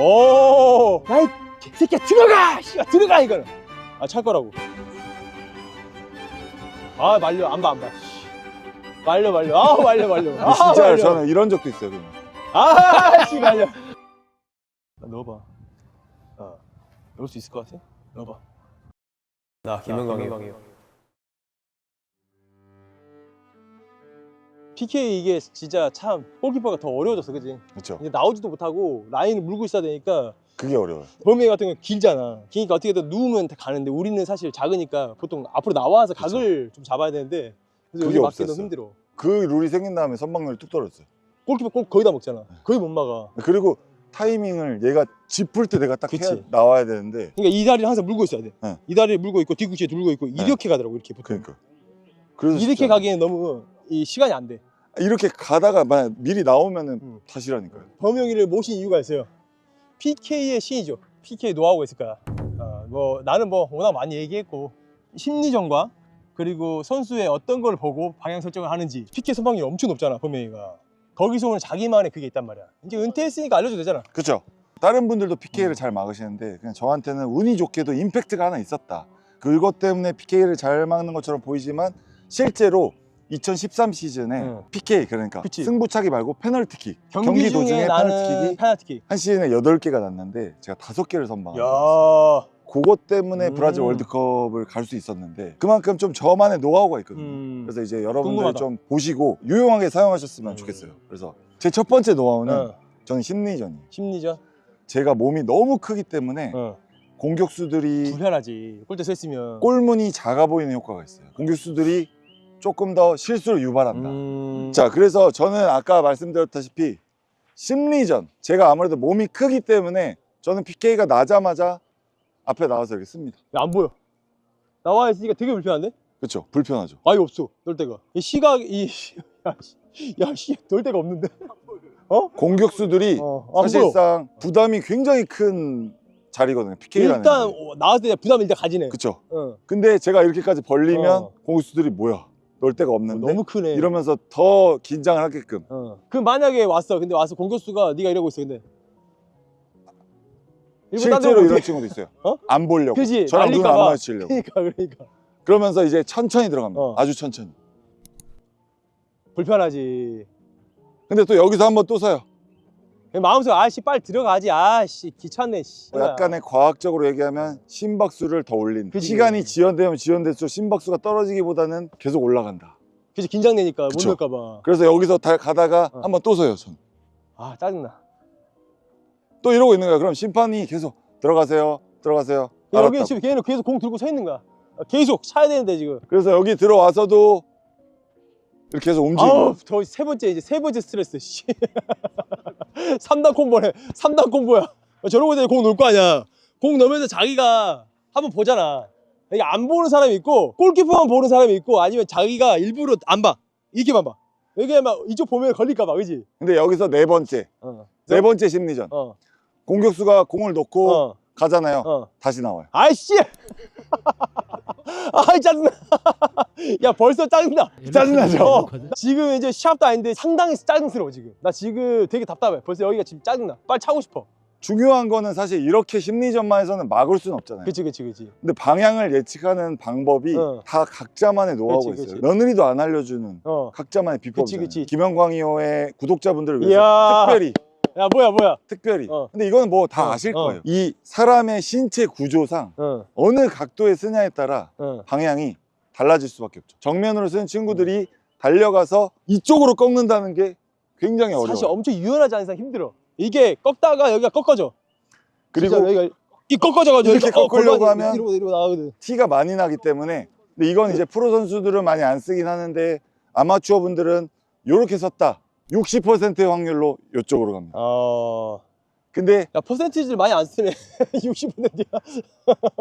오, 야이 새끼야 들어가, 씨발 들어가 이거는. 아 찰 거라고. 아 말려 안 봐 안 봐. 씨. 말려 말려. 아 말려 말려. 아 진짜 말려. 저는 이런 적도 있어요. 그냥. 아, 씨 말려. 나 넣어봐. 어, 넣을 수 있을 것 같아? 넣어봐. 나 김은광이요. PK 이게 진짜 참 골키퍼가 더 어려워졌어, 그지? 그렇죠. 이제 나오지도 못하고 라인을 물고 있어야 되니까 그게 어려워요. 범위 같은 건 길잖아. 기니까 어떻게든 누우면 다 가는데 우리는 사실 작으니까 보통 앞으로 나와서. 각을 좀 잡아야 되는데 그래서 그게 여기 막기는 없었어요. 힘들어. 그 룰이 생긴 다음에 선방률이 뚝 떨어졌어요. 골키퍼 꼭 거의 다 먹잖아. 거의 못 막아. 그리고 타이밍을 얘가 짚을 때 내가 딱 해야 그치. 나와야 되는데 그러니까 이 다리를 항상 물고 있어야 돼. 네. 이 다리를 물고 있고 뒤꿈치에 들고 있고 이렇게 가더라고 이렇게 보통. 그러니까 그래서 이렇게 진짜 가기에는 너무 이 시간이 안 돼. 이렇게 가다가 만약 미리 나오면은 음. 다시라니까요. 범용이를 모신 이유가 있어요. PK의 신이죠. PK 노하우가 있을 거야. 어, 뭐 나는 뭐 워낙 많이 얘기했고 심리전과 그리고 선수의 어떤 걸 보고 방향 설정을 하는지 PK 선방률이 엄청 높잖아 범용이가. 거기서 오는 자기만의 그게 있단 말이야. 이제 은퇴했으니까 알려줘도 되잖아. 그렇죠. 다른 분들도 PK를 음. 잘 막으시는데 그냥 저한테는 운이 좋게도 임팩트가 하나 있었다. 그것 때문에 PK를 잘 막는 것처럼 보이지만 실제로 2013 시즌에 응. PK 그러니까 그치. 승부차기 말고 페널티킥 경기, 중에 도중에 나는 페널티킥이 페널티킥. 한 시즌에 8개가 났는데 제가 5개를 선방했어요. 야. 그것 때문에 음. 브라질 월드컵을 갈 수 있었는데 그만큼 좀 저만의 노하우가 있거든요. 음. 그래서 이제 여러분들 궁금하다. 좀 보시고 유용하게 사용하셨으면 음. 좋겠어요. 그래서 제 첫 번째 노하우는 어, 저는 심리전이에요. 심리전. 제가 몸이 너무 크기 때문에 어. 공격수들이 불편하지. 골대 서 있으면. 골문이 작아 보이는 효과가 있어요. 공격수들이 조금 더 실수를 유발한다. 음. 자, 그래서 저는 아까 말씀드렸다시피 심리전 제가 아무래도 몸이 크기 때문에 저는 PK가 나자마자 앞에 나와서 이렇게 씁니다. 야, 안 보여. 나와 있으니까 되게 불편한데? 그렇죠? 불편하죠. 아예 없어. 놀 데가. 이 시각 이 야, 씨, 야, 씨, 데가 없는데. 어? 공격수들이 어. 사실상 부담이 굉장히 큰 자리거든요. PK라는. 일단 어, 나왔을 때 부담 일단 가지네. 그렇죠. 어. 근데 제가 이렇게까지 벌리면 어. 공격수들이 뭐야? 놀 데가 없는데 너무 크네. 이러면서 더 긴장을 하게끔 어. 그 만약에 왔어. 근데 와서 공격수가 네가 이러고 있어. 근데 일본 딴 실제로 데로 이런 어떻게- 친구도 있어요. 어? 안 보려고. 그지? 저랑 눈안 말릴까봐. 마주치려고. 그러니까 그러니까 그러면서 이제 천천히 들어갑니다. 어. 아주 천천히. 불편하지. 근데 또 여기서 한번 또 서요. 마음속에 아씨 빨리 들어가지. 아씨 귀찮네. 씨. 뭐 약간의 과학적으로 얘기하면 심박수를 더 올린. 그지. 시간이 지연되면 지연될수록 심박수가 떨어지기보다는 계속 올라간다. 그래서 긴장되니까 못 그쵸. 넣을까봐. 그래서 여기서 다 가다가 어. 한번 또 서요. 전. 아 짜증나. 또 이러고 있는 거야. 그럼 심판이 계속 들어가세요. 들어가세요. 여기 알았다고. 지금 걔는 계속 공 들고 서 있는 거야. 아, 계속 차야 되는데 지금. 그래서 여기 들어와서도 이렇게 해서 움직이고. 아우 저 세 번째 이제 세 번째 스트레스. 씨. 3단 콤보네. 3단 콤보야. 저러고 이제 공 놓을 거 아니야. 공 넣으면서 자기가 한번 보잖아. 이게 안 보는 사람이 있고 골키퍼만 보는 사람이 있고 아니면 자기가 일부러 안 봐. 이렇게만 봐. 여기 막 이쪽 보면 걸릴까 봐, 그지? 근데 여기서 네 번째. 어. 네 번째 심리전. 어. 공격수가 공을 놓고 어. 가잖아요. 어. 다시 나와요. 아이씨! 아이 짜증나. 야 벌써 짜증나. 짜증나죠? 어, 지금 이제 시합도 아닌데 상당히 짜증스러워 지금. 나 지금 되게 답답해. 벌써 여기가 지금 짜증나. 빨리 차고 싶어. 중요한 거는 사실 이렇게 심리전만 해서는 막을 수는 없잖아요. 그치 그치 그치. 근데 방향을 예측하는 방법이 어. 다 각자만의 노하우가 그치, 있어요. 그치. 며느리도 안 알려주는 어. 각자만의 비법이잖아요. 그치, 그치. 김영광이호의 구독자분들을 위해서. 특별히 야 뭐야 뭐야. 특별히. 어. 근데 이건 뭐다 어, 아실 어. 거예요. 이 사람의 신체 구조상 어. 어느 각도에 쓰냐에 따라 어. 방향이 달라질 수밖에 없죠. 정면으로 쓰는 친구들이 달려가서 이쪽으로 꺾는다는 게 굉장히 어려워요. 사실 엄청 유연하지 않은 이상 힘들어. 이게 꺾다가 여기가 꺾어져. 그리고 여기가 이 꺾어져가지고 이렇게 어, 꺾으려고 하면 이러고 이러고 나오거든. 티가 많이 나기 때문에 근데 이건 이제 프로 선수들은 많이 안 쓰긴 하는데 아마추어 분들은 이렇게 썼다 60%의 확률로 이쪽으로 갑니다 어. 근데 야 퍼센티지를 많이 안 쓰네. 60%야.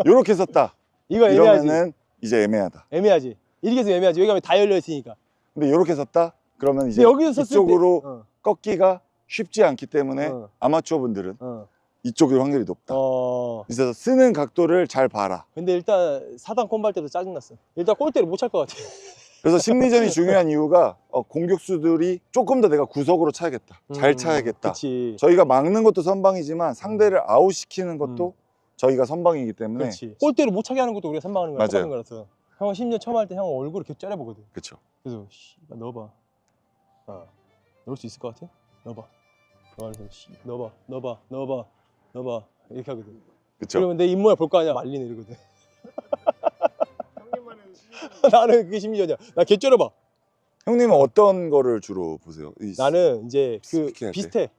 이렇게 썼다 이거 애매하지. 이러면은 이제 애매하다 애매하지. 이렇게 해서 애매하지. 여기 가면 다 열려 있으니까. 근데 이렇게 썼다 그러면 이제 근데 여기서 썼을 이쪽으로 때. 어. 꺾기가 쉽지 않기 때문에 어. 아마추어 분들은 어. 이쪽일 확률이 높다 어. 그래서 쓰는 각도를 잘 봐라 근데 일단 사단 콤발 때도 짜증났어. 일단 골대를 못 찰 것 같아. 그래서 심리전이 중요한 이유가 어, 공격수들이 조금 더 내가 구석으로 차야겠다. 잘 음, 차야겠다. 그치. 저희가 막는 것도 선방이지만 상대를 아웃시키는 것도 저희가 선방이기 때문에 음. 그렇지. 골대로 못 차게 하는 것도 우리가 선방하는 거야. 맞아요. 똑같은 거라서. 형은 10년 처음 할 때 형 얼굴을 이렇게 째려보거든. 그렇죠. 그래서 씨, 나 넣어봐. 아, 넣을 수 있을 것 같아? 넣어봐. 넣어서 씨, 넣어봐, 넣어봐, 넣어봐, 넣어봐 이렇게 하거든. 그렇죠. 그러면 내 입모양 볼 거 아니야? 말리네 이러거든. 나는 그게 심리전이야. 나개 째려봐. 형님은 어떤 거를 주로 보세요? 이 나는 이제 그 스피킹 할 때. 비슷해.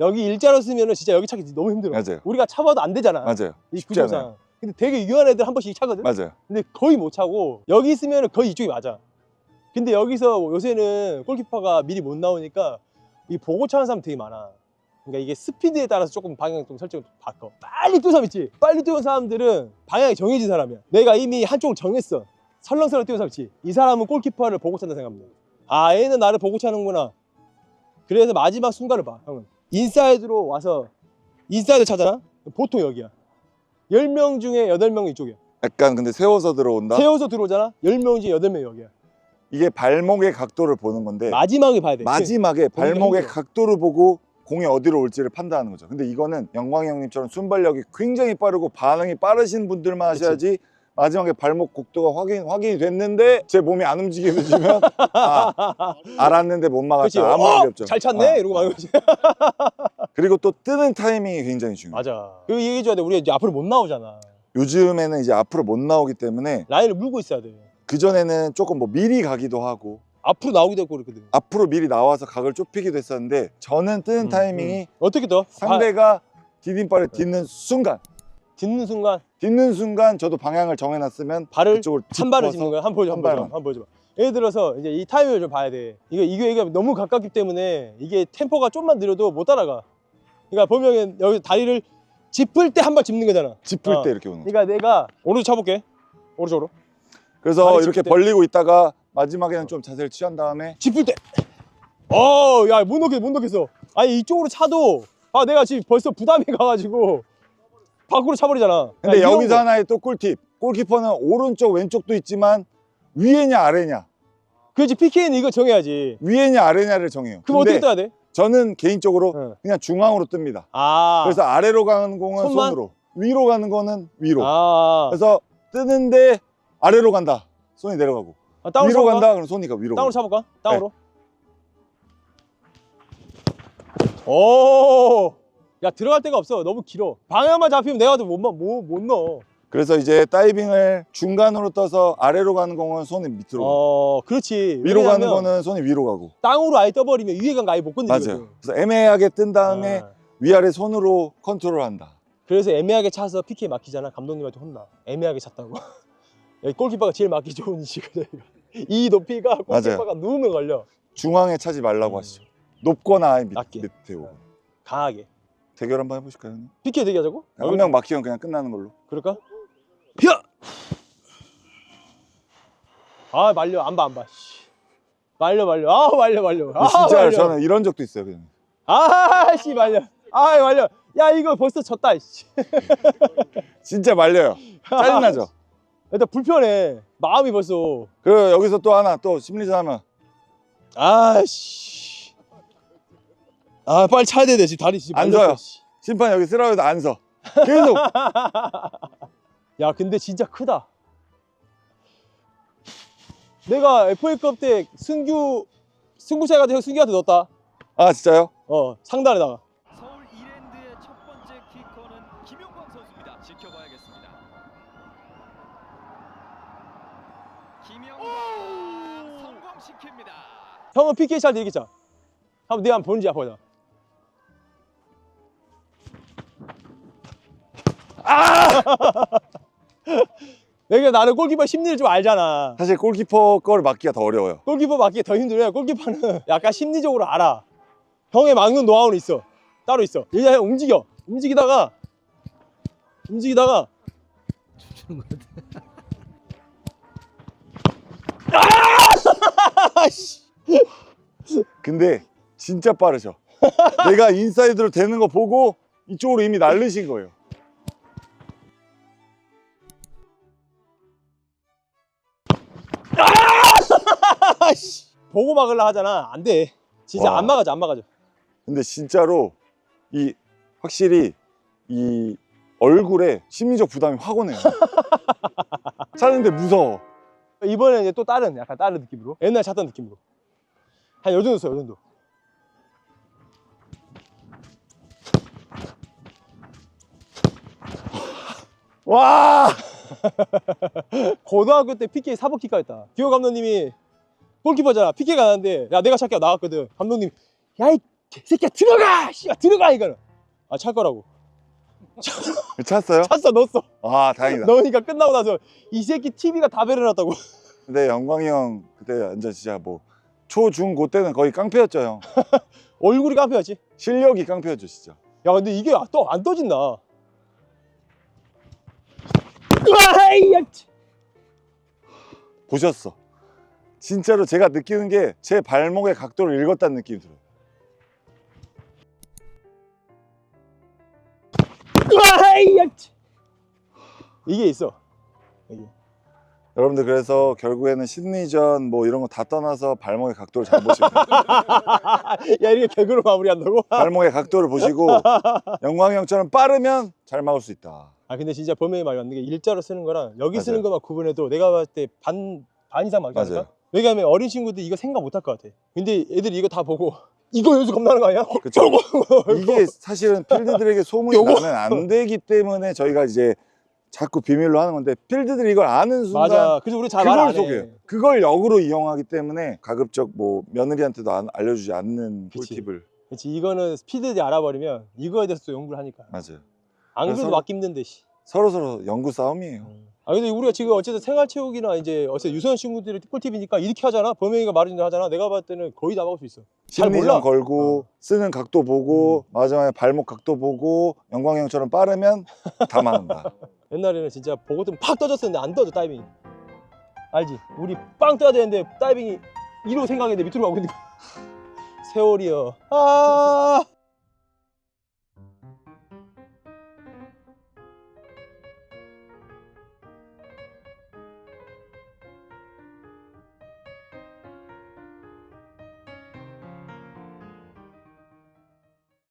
여기 일자로 쓰면은 진짜 여기 차기 너무 힘들어. 맞아요. 우리가 차봐도 안 되잖아. 맞아요. 이 구조상. 근데 되게 유한 애들 한 번씩 차거든. 맞아요. 근데 거의 못 차고 여기 있으면 거의 이쪽이 맞아. 근데 여기서 요새는 골키퍼가 미리 못 나오니까 이 보고 차는 사람 되게 많아. 그러니까 이게 스피드에 따라서 조금 방향 좀 설정을 바꿔. 빨리 뛰는 사람 있지? 빨리 뛰는 사람들은 방향이 정해진 사람이야. 내가 이미 한쪽을 정했어. 설렁설렁 있지? 이 사람은 골키퍼를 보고 찬다 생각합니다. 아, 얘는 나를 보고 차는구나. 그래서 마지막 순간을 봐, 형은. 인사이드로 와서 인사이드 차잖아? 보통 여기야. 10명 중에 8명은 이쪽이야. 약간 근데 세워서 들어온다. 세워서 들어오잖아? 10명 중에 8명이 여기야. 이게 발목의 각도를 보는 건데 마지막에 봐야 돼. 마지막에 발목의 힘들어. 각도를 보고 공이 어디로 올지를 판단하는 거죠. 근데 이거는 영광이 형님처럼 순발력이 굉장히 빠르고 반응이 빠르신 분들만 그치. 하셔야지 마지막에 발목 각도가 확인 확인이 됐는데 제 몸이 안 움직여지면 아, 알았는데 못 그렇지. 막았다. 아무 어? 말이 없죠. 잘 찼네? 아, 이러고 말고 지 그리고 또 뜨는 타이밍이 굉장히 중요해요. 맞아. 그 얘기해 줘야 돼. 우리 이제 앞으로 못 나오잖아. 요즘에는 이제 앞으로 못 나오기 때문에 라인을 물고 있어야 돼. 그 전에는 조금 뭐 미리 가기도 하고 앞으로 나오기도 했고 그랬거든. 앞으로 미리 나와서 각을 좁히기도 했었는데 저는 뜨는 음, 타이밍이 음. 어떻게 더? 아, 상대가 디딤발을 딛는 순간 딛는 순간 딛는 순간 저도 방향을 정해놨으면 발을 그쪽을 한 발을 짚는 거야. 한번 보여줘. 한 보여줘. 한번 보여줘. 예를 들어서 이제 이 타이밍을 좀 봐야 돼. 이게 이게 이게 너무 가깝기 때문에 이게 템포가 좀만 느려도 못 따라가. 그러니까 보면 여기 다리를 짚을 때 한 발 짚는 거잖아. 짚을 어. 때 이렇게 오는 거죠. 그러니까 내가 오른쪽 차볼게. 오른쪽으로. 그래서 다리 이렇게 짚을 때. 벌리고 있다가 마지막에는 좀 자세를 취한 다음에 짚을 때. 어, 야, 못 넣겠어, 못 넣겠어. 아니, 이쪽으로 차도, 아, 내가 지금 벌써 부담이 가가지고, 밖으로 차버리잖아. 근데 야, 이 여기서 형, 하나의 또 꿀팁 골키퍼는 오른쪽 왼쪽도 있지만 위에냐 아래냐 그렇지, PK는 이거 정해야지. 위에냐 아래냐를 정해요 그럼 근데 어떻게 떠야 돼? 저는 개인적으로 응. 그냥 중앙으로 뜹니다 아. 그래서 아래로 가는 공은 손만? 손으로 위로 가는 거는 위로 아. 그래서 뜨는데 아래로 간다 손이 내려가고 아, 다운으로 위로 차볼까? 간다 그럼 손이 가 위로 가고. 차볼까? 다운으로. 오. 야, 들어갈 데가 없어. 너무 길어. 방향만 잡히면 내가 못, 못, 못 넣어. 그래서 이제 다이빙을 중간으로 떠서 아래로 가는 공은 손이 밑으로 어, 그렇지. 위로 가는 거는 손이 위로 가고 땅으로 아예 떠버리면 위에 간 거 아예 못 건드리거든. 맞아요 그래서 애매하게 뜬 다음에 아. 위아래 손으로 컨트롤한다 그래서 애매하게 차서 PK 막히잖아. 감독님한테 혼나. 애매하게 찼다고. 골키퍼가 제일 막기 좋은 위치거든. 이거. 이 높이가 골키퍼가 누우면 걸려. 중앙에 차지 말라고 음. 하시죠 높거나 아예 밑. 밑에 오고 강하게. 대결 한번 해보실까요? 형님? PK 대기하자고? 한 명 막히면 그냥 끝나는 걸로 그럴까? 야! 아 말려 안 봐 안 봐. 씨. 말려 말려. 아 말려 말려. 아 진짜 말려. 저는 이런 적도 있어요 그냥. 아씨 말려. 아 말려. 야 이거 벌써 졌다. 씨. 진짜 말려요 짜증나죠 일단 불편해. 마음이 벌써. 그리고 여기서 또 하나 또 심리전 하면 아씨. 아 빨리 차야 돼. 지금 다리 지금 안 말렸어, 서요. 씨. 심판 여기 쓰라고도 안 서. 계속 야 근데 진짜 크다. 내가 FA컵 때 승규 승부차에 가서 승규한테 넣었다. 아 진짜요? 어 상단에다가. 서울 이랜드의 첫 번째 키커는 김용광 선수입니다. 지켜봐야겠습니다. 김영광 성공시킵니다. 형은 PK 잘 되겠자. 한번 내가 한번 보는지 보자. 아! 내가 나는 골키퍼 심리를 좀 알잖아. 사실 골키퍼 거를 막기가 더 어려워요. 골키퍼 맞기 더 힘들어요. 골키퍼는 약간 심리적으로 알아. 형의 막는 노하우는 있어. 따로 있어. 얘가 형 움직여. 움직이다가 움직이다가 아! 씨. 근데 진짜 빠르셔. 내가 인사이드로 되는 거 보고 이쪽으로 이미 날르신 거예요. 아씨 보고 막으려 하잖아 안 돼 진짜 와. 안 막아져 안 막아져 근데 진짜로 이 확실히 이 얼굴에 심리적 부담이 확 오네요. 차는데 무서워. 이번에 이제 또 다른 약간 다른 느낌으로 옛날 찼던 느낌으로 한 요 정도 써요 요 정도 와! 고등학교 때 PK 사법키가 했다 기호 감독님이 골키퍼잖아 PK가 나왔는데 야 내가 찾기가 나왔거든 감독님 야 이 새끼야 들어가 씨발 들어가 이거는 아 찰 거라고 찼어요? 찼어 넣었어 아, 다행이다. 넣으니까 끝나고 나서 이 새끼 TV가 다 배려놨다고 근데 영광이 형 그때 완전 진짜 뭐 초, 중, 고 때는 거의 깡패였죠, 형. 얼굴이 깡패였지 실력이 깡패였죠, 진짜. 야 근데 이게 또 안 떠진다 야, 치. 보셨어. 진짜로 제가 느끼는 게 제 발목의 각도를 읽었다는 느낌이 들어요. 이게 있어 이게. 여러분들 그래서 결국에는 심리전 뭐 이런 거 다 떠나서 발목의 각도를 잘 보시고 야 이렇게 개그로 마무리한다고? 발목의 각도를 보시고 영광이 형처럼 빠르면 잘 막을 수 있다. 아 근데 진짜 범행이 말이 맞는 게 일자로 쓰는 거랑 여기 맞아요. 쓰는 것만 구분해도 내가 봤을 때 반 반 이상 맞지 않을까? 맞아요. 왜냐하면 어린 친구들 이거 생각 못 할 것 같아 근데 애들이 이거 다 보고 이거 연습 겁나는 거 아니야? 그쵸. 이게 사실은 필드들에게 소문이 요거. 나면 안 되기 때문에 저희가 이제 자꾸 비밀로 하는 건데 필드들이 이걸 아는 순간 맞아 그래서 우리 잘말안 그걸 해. 속여요. 그걸 역으로 이용하기 때문에 가급적 뭐 며느리한테도 안- 알려주지 않는 그치. 꿀팁을 그렇지 이거는 스피드에 알아버리면 이거에 대해서 또 연구를 하니까 맞아요. 안 그래도 그래서- 맞기 힘든데 씨. 서로 서로 연구 싸움이에요. 아 근데 우리가 지금 어쨌든 생활체육이나 이제 어쨌든 유소년 친구들이 꿀팁이니까 이렇게 하잖아? 범행이가 말해준다 하잖아? 내가 봤을 때는 거의 다 막을 수 있어. 잘 몰라 심리전 걸고 어. 쓰는 각도 보고 마지막에 발목 각도 보고 영광이 형처럼 빠르면 다 막는다. 옛날에는 진짜 보고 뜨면 팍 떠졌었는데 안 떠져 다이빙이. 알지? 우리 빵 떠야 되는데 다이빙이 1호 생각했는데 밑으로 가고 있는 거야. 세월이여. 아